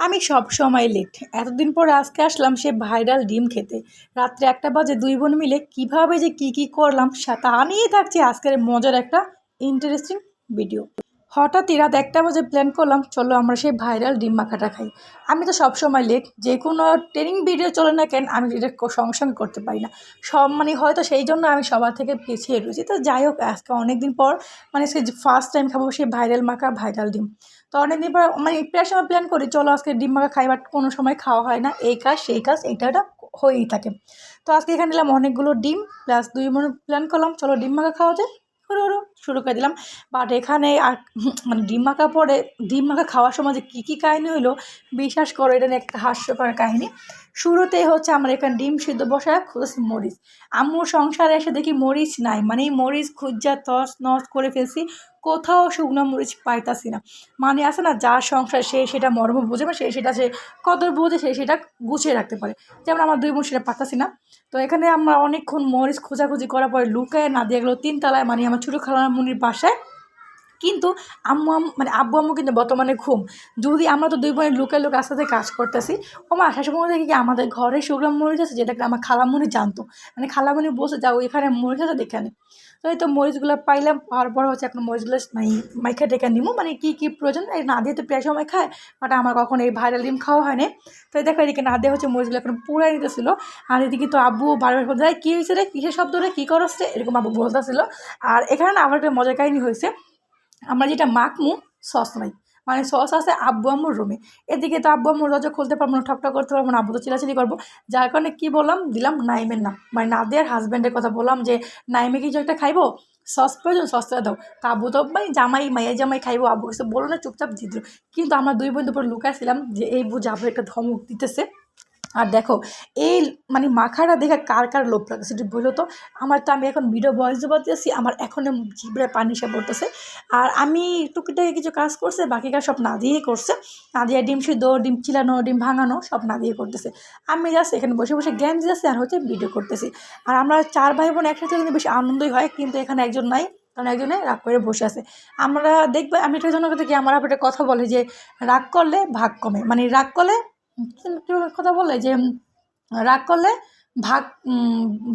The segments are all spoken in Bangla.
আমি সব সময় লেট এতদিন পর আজকে আসলাম সে ভাইরাল ডিম খেতে। রাত্রে একটা বাজে দুই বোন মিলে কীভাবে যে কী কী করলাম তা নিয়েই থাকছে আজকের মজার একটা ইন্টারেস্টিং ভিডিও হঠাৎই রাত একটা বাজে প্ল্যান করলাম, চলো আমরা সেই ভাইরাল ডিম মাখাটা খাই। আমি তো সব সময় লেট যে কোনো ট্রেনিং ভিডিও চলে না কেন আমি এটা সঙ্গে করতে পারি না। সব মানে হয়তো সেই জন্য আমি সবার থেকে পিছিয়ে রয়েছি। তো যাই হোক, আজকে অনেক দিন পর মানে সে ফার্স্ট টাইম খাব সেই ভাইরাল মাখা ভাইরাল ডিম। তো অনেকদিন পর মানে প্রায় সময় প্ল্যান করি, চলো আজকে ডিম মাখা খাই বাট কোনো সময় খাওয়া হয় না। এই কাজ, সেই কাজ, এইটা হয়েই থাকে। তো আজকে এখানে নিলাম অনেকগুলো ডিম প্লাস দুই মনে প্ল্যান করলাম, চলো ডিম মাখা খাওয়া যায় হরো হরো, শুরু করে দিলাম। বাট এখানে আর মানে ডিম মাখা পরে, ডিম মাখা খাওয়ার সময় যে কী কী কাহিনি হইল, বিশ্বাস করো, এটা নিয়ে একটা হাস্যকর কাহিনী। শুরুতেই হচ্ছে আমার এখানে ডিম সিদ্ধ বসায় খুঁজেছি মরিচ। আম্মুর সংসারে এসে দেখি মরিচ নাই মানে মরিচ খুঁজা, তস, নস করে ফেলছি, কোথাও শুকনো মরিচ পাইতাছি না। মানে আছে না, যার সংসার সে সেটা মর্ম বোঝে বা সে সেটা সে কদর বোঝে, সে সেটা গুছিয়ে রাখতে পারে। যেমন আমার দুই বোন সেটা পাতাছি না। তো এখানে আমরা অনেকক্ষণ মরিচ খোঁজাখুঁজি করার পরে লুকায় না দিয়ে গেলো তিনতলায় মানে আমার ছোটো খালামুনির বাসায় কিন্তু আম্মু আম্মু মানে আব্বু আম্মু কিন্তু বর্তমানে ঘুম। যদি আমরা তো দুই বোনের লুকে লোক আস্তে কাজ করতেছি, ও মা আসার সময় দেখি কি আমাদের ঘরে শুকনো মরিচ আছে, যেটাকে আমার খালামুনি জানতো। মানে খালামুনি বসে যাও এখানে মরিচ আছে, দেখে আনে। তো এই তো মরিচগুলো পাইলাম, পাওয়ার পর হচ্ছে এখন মরিচগুলো মানে মাইখা টেখা নিমো। মানে কী কী প্রয়োজন? এই না দিয়ে তো প্রায় সময় খায় বাট আমার কখন এই ভাইরাল ডিম খাওয়া হয় না তো এই দেখো এদিকে না দিয়ে হচ্ছে মরিচগুলো এখন পুরাই নিতেছিল। আর এদিকে তো আব্বু বারবার বলতে কী হয়েছে রে? কিসের শব্দ রে? কী করস রে? এরকম আব্বু বলতেছিল। আর এখানে না আমার একটা মজার কাহিনী হয়েছে। আমরা যেটা মাখমু, সস নাই। মানে সস আছে আব্বু আম্মুর রুমে এদিকে তো আব্বু আম্মুর দরজা খুলতে পারব না ঠকঠক করতে পারব না, আব্বু তো চিলাচিলি করব। যার কারণে কী বললাম, দিলাম নাইমের নাম। মানে নাদিয়ার হাজব্যান্ডের কথা বললাম যে, নাইমে কিছু একটা খাইবো? সস প্রয়োজন, সসটা দাও। তা আব্বু তো মানে জামাই, মাইয়া জামাই খাইবো। আব্বু কিছু বলো না, চুপচাপ দিয়ে দিল কিন্তু আমরা দুই বন্ধু পর লুকাইছিলাম যে, এই বুঝে আব্বু একটা ধমক দিতেছে। আর দেখো, এই মানে মাখাটা দেখে কার কার লোভ লাগে সেটি বলো তো? আমার তো আমি এখন ভিডিও জমা দিয়েছি, আমার এখনও জিবরে পানি সে পড়তেছে। আর আমি টুকিটাকি কিছু কাজ করছে বাকি কাজ সব না দিয়েই করছে। না দিয়ে ডিম সিদ্ধ, ডিম চিলানো, ডিম ভাঙানো, সব না দিয়ে করতেছে। আমি জাস্ট এখানে বসে বসে জ্ঞান দিতেছি আর হচ্ছে ভিডিও করতেছি। আর আমরা চার ভাই বোন একসাথে কিন্তু বেশি আনন্দই হয়, কিন্তু এখানে একজন নাই, কারণ একজনে রাগ করে বসে আছে। আমরা দেখবে, আমি একটা জন্য কি, আমার একটা কথা বলে যে, রাগ করলে ভাগ কমে। মানে রাগ করলে কিন্তু কথা বলে যে রাগ করলে ভাগ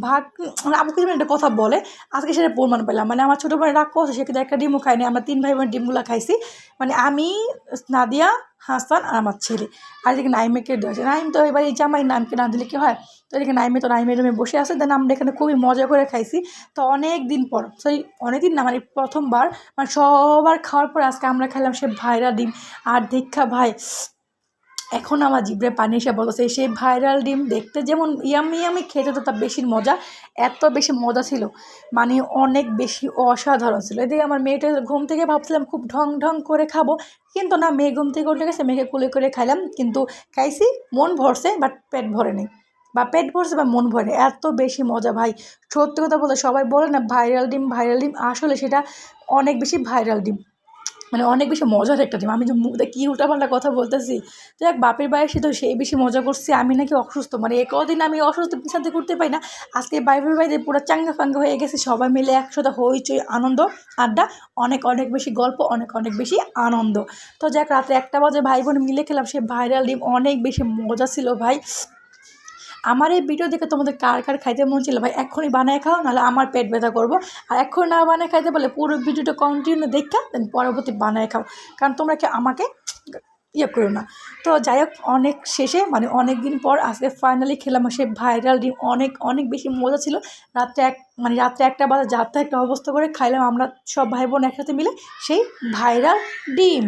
ভাগ মানে আমাকে যেমন একটা কথা বলে, আজকে সেটা প্রমাণ পেলাম। মানে আমার ছোটো বোন রাগ করছে, সে কিন্তু একটা ডিমও খায়নি। আমরা তিন ভাই বোন ডিমগুলো খাইছি। মানে আমি, নাদিয়া, হাসান আর আমার ছেলে। আর এদিকে নাইমেকে দেওয়া হয়েছে। নাইম তো এবার এই জামাই নামকে না দিলে কি হয়? তো এদিকে নাইমে তো নাইমের রুমে বসে আছে। দেন আমরা এখানে খুবই মজা করে খাইছি। তো অনেক দিন পর সেই অনেক দিন না মানে প্রথমবার মানে সবার খাওয়ার পর আজকে আমরা খেলাম সে ভাইরা ডিম। আর দীক্ষা ভাই এখন আমার জিভে পানি এসে বলতেছে সেই ভাইরাল ডিম দেখতে যেমন ইয়ামি ইয়ামি খেতে তো তার বেশি মজা, এত বেশি মজা ছিল। মানে অনেক বেশি অসাধারণ ছিল। এদিকে আমার মেয়েটা ঘুম থেকে ভাবছিলাম, খুব ঢং ঢং করে খাব। কিন্তু না, মেয়ে ঘুম থেকে উঠে গেছে, মেয়েকে কুলে করে খাইলাম। কিন্তু খাইছি, মন ভরছে বাট পেট ভরে নেই। বা পেট ভরছে বা মন ভরে। এত বেশি মজা ভাই। সত্যি কথা বলতে সবাই বলে না, ভাইরাল ডিম ভাইরাল ডিম। আসলে সেটা অনেক বেশি ভাইরাল ডিম। মানে অনেক বেশি মজার একটা ডিম আমি যে মুখে কী উল্টাপাল্টা কথা বলতেছি, তো এক বাপের বাড়ি সে তো সেই বেশি মজা করছি, আমি নাকি অসুস্থ। মানে এ কদিন আমি অসুস্থ পিছাতে করতে পারি না, আজকে বাইরের বাড়িতে পুরো চাঙ্গা ফাঙ্গা হয়ে গেছে, সবাই মিলে একসাথে হইচই, আনন্দ, আড্ডা, অনেক অনেক বেশি গল্প, অনেক অনেক বেশি আনন্দ। তো যাক রাতে একটা বাজে ভাই বোন মিলে খেলাম, সে ভাইরাল ডিম অনেক বেশি মজা ছিল ভাই। আমার এই ভিডিও দেখে তোমাদের কার কার খাইতে মন ছিল ভাই এক্ষুনি বানায় খাও, নাহলে আমার পেট ব্যথা করব। আর এখন না বানায় খাইতে বলে পুরো ভিডিওটা কন্টিনিউ দেখা দেন পরবর্তী বানায় খাও। কারণ তোমরা কি আমাকে ইয়ে করো না। তো যাই হোক, অনেক শেষে মানে অনেক দিন পর আজকে ফাইনালি খেলাম সে ভাইরাল ডিম। অনেক অনেক বেশি মজা ছিল। রাত্রে এক মানে রাত্রে একটা বাজে যাত্রা একটা অবস্থা করে খাইলাম আমরা সব ভাই বোন একসাথে মিলে সেই ভাইরাল ডিম।